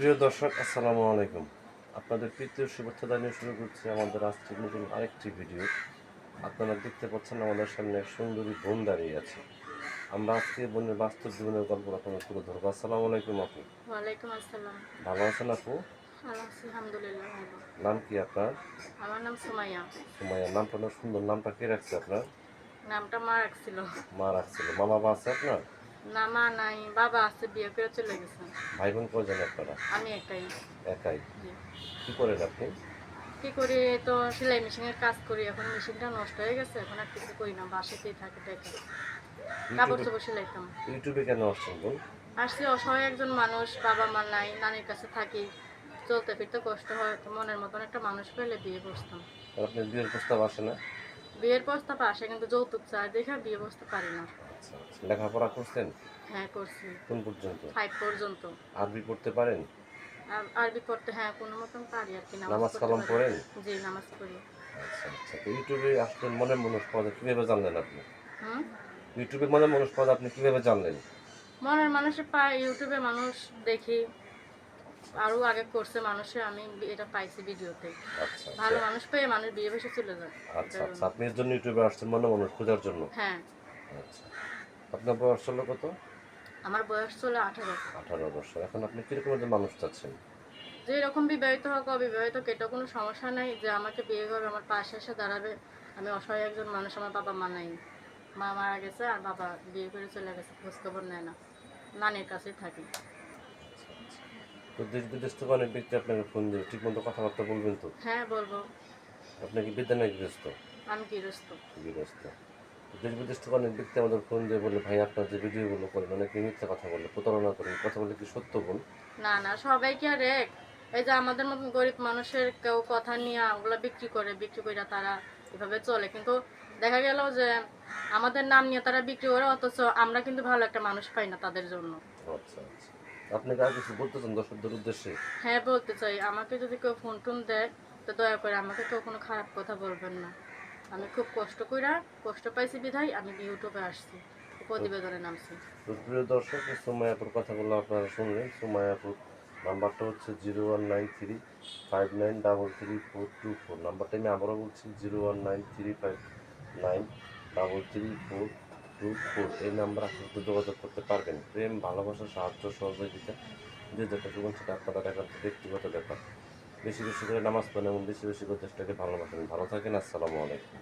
প্রিয় দর্শক আসসালামু আলাইকুম। আপনাদের প্রীতীয় শুভেচ্ছা জানিয়ে শুরু করছি আমাদের আজকের নতুন আরেকটি ভিডিও। আপনারা দেখতে পাচ্ছেন আমাদের সামনে সুন্দরী বোন দাঁড়িয়ে আছে। আমরা আজকে বোনের বাস্তব জীবনের গল্প আপনাদের তুলে ধরবো। আসসালামু আলাইকুম আপু। ওয়ালাইকুম আসসালাম। ভালো আছেন আপু? আলহামদুলিল্লাহ নাম কি আপনার? আমার নাম সুমাইয়া। সুমাইয়া নামটা সুন্দর নামটা কে রাখছে আপনার? নামটা মা রাখছিল। মা রাখছিল। মা বাবা আছে আপনার? না মা নাই বাবা আছে বিয়ে করে চলে গেছে। ভাই বোন কয়জন আপনারা? আমি একাই। একাই? কি করেন আপনি? কি করি তো সেলাই মেশিনের কাজ করি। এখন মেশিনটা নষ্ট হয়ে গেছে এখন আর কিছু করি না বাসাতেই থাকে টাকা কাপড় চোপড় সেলাইতাম। ইউটিউবে কেন আসছেন বোন? আসছি অসহায় একজন মানুষ বাবা মা নাই নানির কাছে থাকি। চলতে ফিরতে কষ্ট হয় তো মনের মতন একটা মানুষ পেলে বিয়ে বসতাম আপনার বিয়ের প্রস্তাব আসে না? বিয়ের প্রস্তাব আসে কিন্তু যৌতুক চায় দেখে বিয়ে বসতে পারি না। আচ্ছা আচ্ছা। লেখাপড়া করছেন? হ্যাঁ করছি। কোন পর্যন্ত? ফাইভ পর্যন্ত। আরবি পড়তে পারেন? আর আরবি পড়তে হ্যাঁ কোনো মতন পারি আর কি নামাজ কালাম পড়েন? জি নামাজ পড়ি। আচ্ছা আচ্ছা। তো ইউটিউবে আসলেন মনে মানুষ পাওয়া যায় কীভাবে জানলেন আপনি? হুম? ইউটিউবে মনে মানুষ পাওয়া আপনি কীভাবে জানলেন? মনের মানুষের পায় ইউটিউবে মানুষ দেখি। আরও আগে করছে মানুষে আমি এটা পাইছি ভিডিওতে। আচ্ছা ভালো আচ্ছা মানুষ পেয়ে মানুষ বিয়ে বসে চলে যায়। আচ্ছা আচ্ছা। আপনি এর জন্য ইউটিউবে আসছেন মনে মানুষ খোঁজার জন্য। হ্যাঁ। আচ্ছা। আপনার বয়স হলো কত? আমার বয়স চলে আঠারো। আঠারো বছর। এখন আপনি কীরকম একজন মানুষ চাচ্ছেন? যে এরকম বিবাহিত হোক অবিবাহিত হোক এটা কোনো সমস্যা নাই যে আমাকে বিয়ে করবে আমার পাশে এসে দাঁড়াবে। আমি অসহায় একজন মানুষ আমার বাবা মা নাই। মা মারা গেছে আর বাবা বিয়ে করে চলে গেছে খোঁজখবর নেয় না। নানির কাছেই থাকি। তো দেশ বিদেশ থেকে অনেক ব্যক্তি আপনাকে ফোন দিয়ে ঠিক মতো কথাবার্তা বলবেন তো? হ্যাঁ বলব। আপনি কি বিদ্যা নাকি গৃহস্থ? আমি গৃহস্থ। গৃহস্থ। দেশ বিদেশ থেকে অনেক ব্যক্তি আমাদের ফোন দিয়ে বলে ভাই আপনার যে ভিডিওগুলো করেন অনেকে মিথ্যা কথা বলে প্রতারণা করেন কথা বলে কি সত্য বল না না সবাই কি আর এক? এই যে আমাদের মতন গরিব মানুষের কেউ কথা নিয়ে ওগুলো বিক্রি করে বিক্রি করে তারা এভাবে চলে। কিন্তু দেখা গেল যে আমাদের নাম নিয়ে তারা বিক্রি করে অথচ আমরা কিন্তু ভালো একটা মানুষ পাই না তাদের জন্য। আচ্ছা আচ্ছা। আপনি আর কিছু বলতে চান দর্শকদের উদ্দেশ্যে? হ্যাঁ বলতে চাই। আমাকে যদি কেউ ফোন টোন দেয় তো দয়া করে আমাকে কেউ কোনো খারাপ কথা বলবেন না। আমি খুব কষ্ট কইরা কষ্ট পাইছি বিধায় আমি ইউটিউবে আসছি, প্রতিবেদনে নামছি। প্রিয় দর্শক সুমায়াপুর কথাগুলো আপনারা শুনলেন। সুমায়াপুর নাম্বারটা হচ্ছে zero one nine three five nine double three four two four. নাম্বারটা আমি আবারও বলছি, zero one nine three five nine double three four two four. এই নাম্বার আপনার যোগাযোগ করতে পারবেন। প্রেম, ভালোবাসা, সাহায্য, সহযোগিতা, যে যেটা করবেন সেটা আপনারা একান্ত ব্যক্তিগত ব্যাপার। বেশি বেশি করে নামাজ পড়েন এবং বেশি বেশি করে দেশটাকে ভালোবাসেন ভালো থাকেন, আসসালামু আলাইকুম।